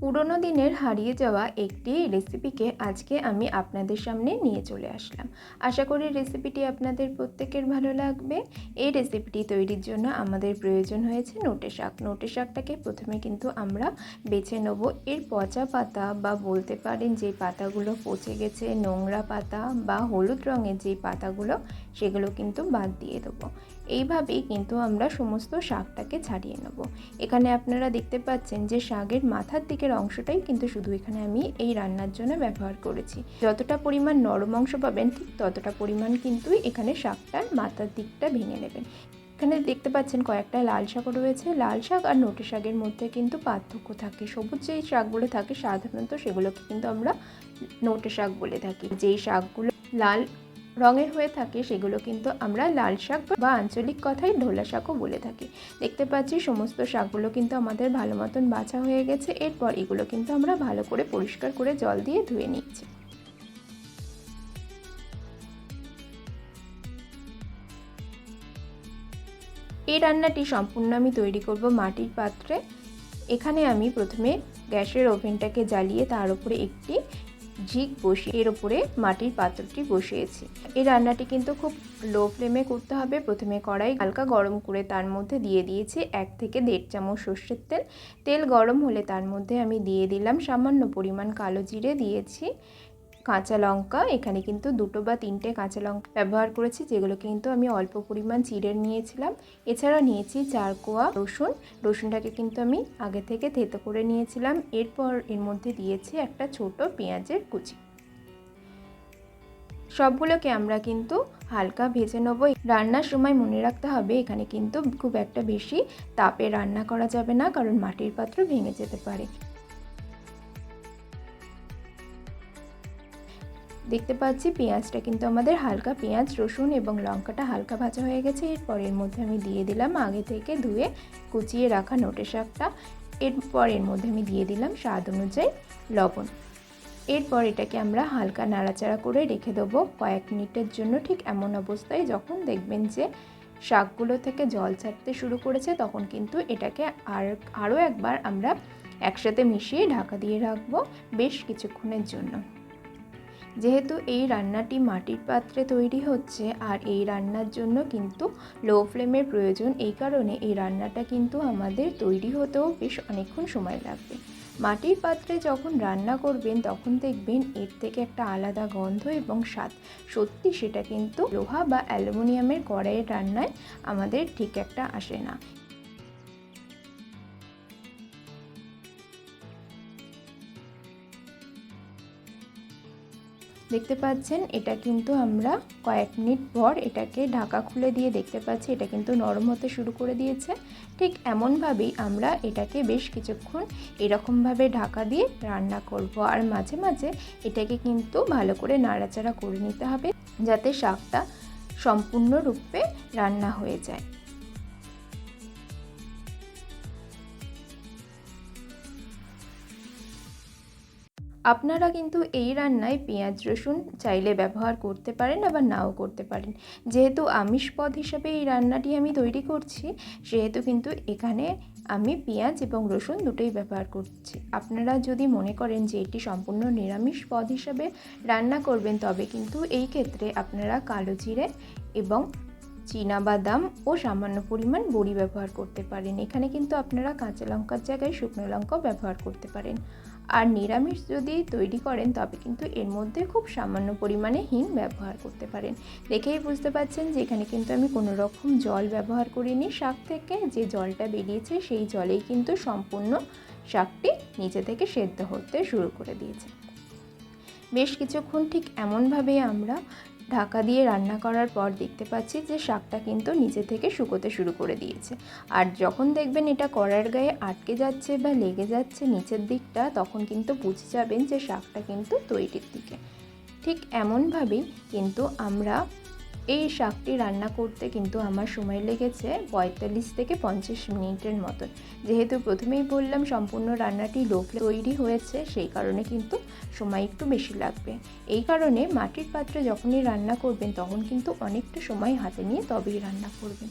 পুরনো দিনের হারিয়ে যাওয়া একটি রেসিপিকে আজকে আমি আপনাদের সামনে নিয়ে চলে আসলাম। আশা করি রেসিপিটি আপনাদের প্রত্যেকের ভালো লাগবে। এই রেসিপিটি তৈরির জন্য আমাদের প্রয়োজন হয়েছে নোটে শাক। নোটে শাকটাকে প্রথমে কিন্তু আমরা বেছে নেব। এর পচা পাতা বা বলতে পারেন যে পাতাগুলো পচে গেছে, নোংরা পাতা বা হলুদ রঙের যে পাতাগুলো, সেগুলো কিন্তু বাদ দিয়ে দেবো। এইভাবেই কিন্তু আমরা সমস্ত শাকটাকে ছাড়িয়ে নেব। এখানে আপনারা দেখতে পাচ্ছেন যে শাকের মাথার দিকের অংশটাই কিন্তু শুধু এখানে আমি এই রান্নার জন্য ব্যবহার করেছি। যতটা পরিমাণ নরম অংশ পাবেন, ঠিক ততটা পরিমাণ কিন্তু এখানে শাকটার মাথার দিকটা ভেঙে নেবেন। এখানে দেখতে পাচ্ছেন কয়েকটা লাল শাকও রয়েছে। লাল শাক আর নোটে শাকের মধ্যে কিন্তু পার্থক্য থাকে। সবুজ যেই শাকগুলো থাকে, সাধারণত সেগুলোকে কিন্তু আমরা নোটে শাক বলে থাকি। যেই শাকগুলো লাল রঙের হয়ে থাকে, সেগুলো কিন্তু আমরা লাল শাক বা আঞ্চলিক কথায় ঢোলা শাকও বলে থাকি। দেখতে পাচ্ছি সমস্ত শাকগুলো কিন্তু আমাদের ভালো মতন বাছা হয়ে গেছে, এরপর এগুলো কিন্তু আমরা ভালো করে পরিষ্কার করে জল দিয়ে ধুয়ে নিচ্ছি। এই রান্নাটি সম্পূর্ণ আমি তৈরি করব মাটির পাত্রে। এখানে আমি প্রথমে গ্যাসের ওভেনটাকে জ্বালিয়ে তার উপরে একটি ঝিক বসিয়ে এর ওপরে মাটির পাত্রটি বসিয়েছি। এই রান্নাটি কিন্তু খুব লো ফ্লেমে করতে হবে। প্রথমে কড়াই হালকা গরম করে তার মধ্যে দিয়ে দিয়েছি এক থেকে দেড় চামচ সর্ষের তেল। তেল গরম হলে তার মধ্যে আমি দিয়ে দিলাম সামান্য পরিমাণ কালো জিরে দিয়েছি। কাঁচা লঙ্কা, এখানে কিন্তু দুটো বা তিনটে কাঁচা লঙ্কা ব্যবহার করেছি, যেগুলো কিন্তু আমি অল্প পরিমাণ চিড়ে নিয়েছিলাম। এছাড়া নিয়েছি চার কোয়া রসুন। রসুনটাকে কিন্তু আমি আগে থেকে থেতো করে নিয়েছিলাম। এরপর এর মধ্যে দিয়েছি একটা ছোট পেঁয়াজের কুচি। সবগুলোকে আমরা কিন্তু হালকা ভেজে নেব। রান্নার সময় মনে রাখতে হবে, এখানে কিন্তু খুব একটা বেশি তাপে রান্না করা যাবে না, কারণ মাটির পাত্র ভেঙে যেতে পারে। দেখতে পাচ্ছি পেঁয়াজটা কিন্তু আমাদের হালকা পেঁয়াজ, রসুন এবং লঙ্কাটা হালকা ভাজা হয়ে গেছে। এরপর এর মধ্যে আমি দিয়ে দিলাম আগে থেকে ধুয়ে কুচিয়ে রাখা নোটে শাকটা। এরপর এর মধ্যে আমি দিয়ে দিলাম স্বাদ অনুযায়ী লবণ। এরপর এটাকে আমরা হালকা নাড়াচাড়া করে রেখে দেবো কয়েক মিনিটের জন্য ঠিক এমন অবস্থায় যখন দেখবেন যে শাকগুলো থেকে জল ছাড়তে শুরু করেছে তখন কিন্তু এটাকে আর আরও একবার আমরা একসাথে মিশিয়ে ঢাকা দিয়ে রাখব বেশ কিছুক্ষণের জন্য। যেহেতু এই রান্নাটি মাটির পাত্রে তৈরি হচ্ছে আর এই রান্নার জন্য কিন্তু লো ফ্লেমের প্রয়োজন, এই কারণে এই রান্নাটা কিন্তু আমাদের তৈরি হতেও বেশ অনেকক্ষণ সময় লাগবে। মাটির পাত্রে যখন রান্না করবেন, তখন দেখবেন এর থেকে একটা আলাদা গন্ধ এবং স্বাদ। সত্যি সেটা কিন্তু লোহা বা অ্যালুমিনিয়ামের কড়াইয়ের রান্নায় আমাদের ঠিক একটা আসে না। দেখতে পাচ্ছেন, এটা কিন্তু আমরা কয়েক মিনিট পর এটাকে ঢাকা খুলে দিয়ে দেখতে পাচ্ছি, এটা কিন্তু নরম হতে শুরু করে দিয়েছে। ঠিক এমনভাবেই আমরা এটাকে বেশ কিছুক্ষণ এরকমভাবে ঢাকা দিয়ে রান্না করব। আর মাঝে মাঝে এটাকে কিন্তু ভালো করে নাড়াচাড়া করে নিতে হবে, যাতে শাকটা সম্পূর্ণরূপে রান্না হয়ে যায়। আপনারা কিন্তু এই রান্নায় পেঁয়াজ, রসুন চাইলে ব্যবহার করতে পারেন, আবার নাও করতে পারেন। যেহেতু আমিষ পদ হিসাবে এই রান্নাটি আমি তৈরি করছি, সেহেতু কিন্তু এখানে আমি পেঁয়াজ এবং রসুন দুটোই ব্যবহার করছি। আপনারা যদি মনে করেন যে এটি সম্পূর্ণ নিরামিষ পদ হিসাবে রান্না করবেন, তবে কিন্তু এই ক্ষেত্রে আপনারা কালো জিরে এবং বাদাম ও সামান্য পরিমাণ বড়ি ব্যবহার করতে পারেন। এখানে কিন্তু আপনারা কাঁচা লঙ্কার জায়গায় শুকনো লঙ্কাও ব্যবহার করতে পারেন। আর নিরামিষ যদি তৈরি করেন, তবে কিন্তু এর মধ্যে খুব সামান্য পরিমাণে হিং ব্যবহার করতে পারেন। দেখেই বুঝতে পারছেন যে এখানে কিন্তু আমি কোনো রকম জল ব্যবহার করিনি। শাক থেকে যে জলটা বেরিয়েছে, সেই জলেই কিন্তু সম্পূর্ণ শাকটি নিচে থেকে সেদ্ধ হতে শুরু করে দিয়েছে। বেশ কিছুক্ষণ ঠিক এমনভাবেই আমরা ঢাকা দিয়ে রান্না করার পর দেখতে পাচ্ছি যে শাকটা কিন্তু নিচে থেকে শুকোতে শুরু করে দিয়েছে। আর যখন দেখবেন এটা করার গায়ে আটকে যাচ্ছে বা লেগে যাচ্ছে নিচের দিকটা, তখন কিন্তু বুঝে যাবেন যে শাকটা কিন্তু তৈরির দিকে। ঠিক এমনভাবেই কিন্তু আমরা এই শাকটি রান্না করতে কিন্তু আমার সময় লেগেছে পঁয়তাল্লিশ থেকে পঞ্চাশ মিনিটের মতন। যেহেতু প্রথমেই বললাম সম্পূর্ণ রান্নাটি লোকলে তৈরি হয়েছে, সেই কারণে কিন্তু সময় একটু বেশি লাগবে। এই কারণে মাটির পাত্রে যখনই রান্না করবেন, তখন কিন্তু অনেকটা সময় হাতে নিয়ে তবেই রান্না করবেন।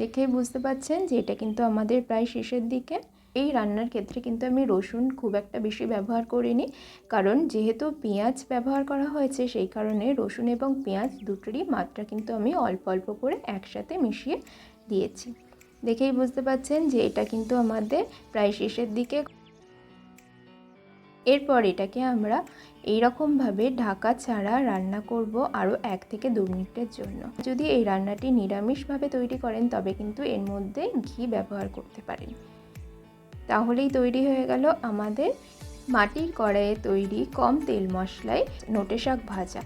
দেখে বুঝতে পাচ্ছেন যে এটা কিন্তু আমাদের প্রায় শেষের দিকে। এই রান্নার ক্ষেত্রে কিন্তু আমি রসুন খুব একটা বেশি ব্যবহার করিনি। কারণ যেহেতু পেঁয়াজ ব্যবহার করা হয়েছে, সেই কারণে রসুন এবং পেঁয়াজ দুটোরই মাত্রা কিন্তু আমি অল্প অল্প করে একসাথে মিশিয়ে দিয়েছি। দেখেই বুঝতে পাচ্ছেন যে এটা কিন্তু আমাদের প্রায় শেষের দিকে। এরপর এটাকে আমরা এই রকমভাবে ঢাকা ছাড়া রান্না করব আরও এক থেকে দু মিনিটের জন্য। যদি এই রান্নাটি নিরামিষভাবে তৈরি করেন, তবে কিন্তু এর মধ্যে ঘি ব্যবহার করতে পারেন। তাহলেই তৈরি হয়ে গেল আমাদের মাটির কড়াইয়ে তৈরি কম তেল মশলায় নোটে শাক ভাজা।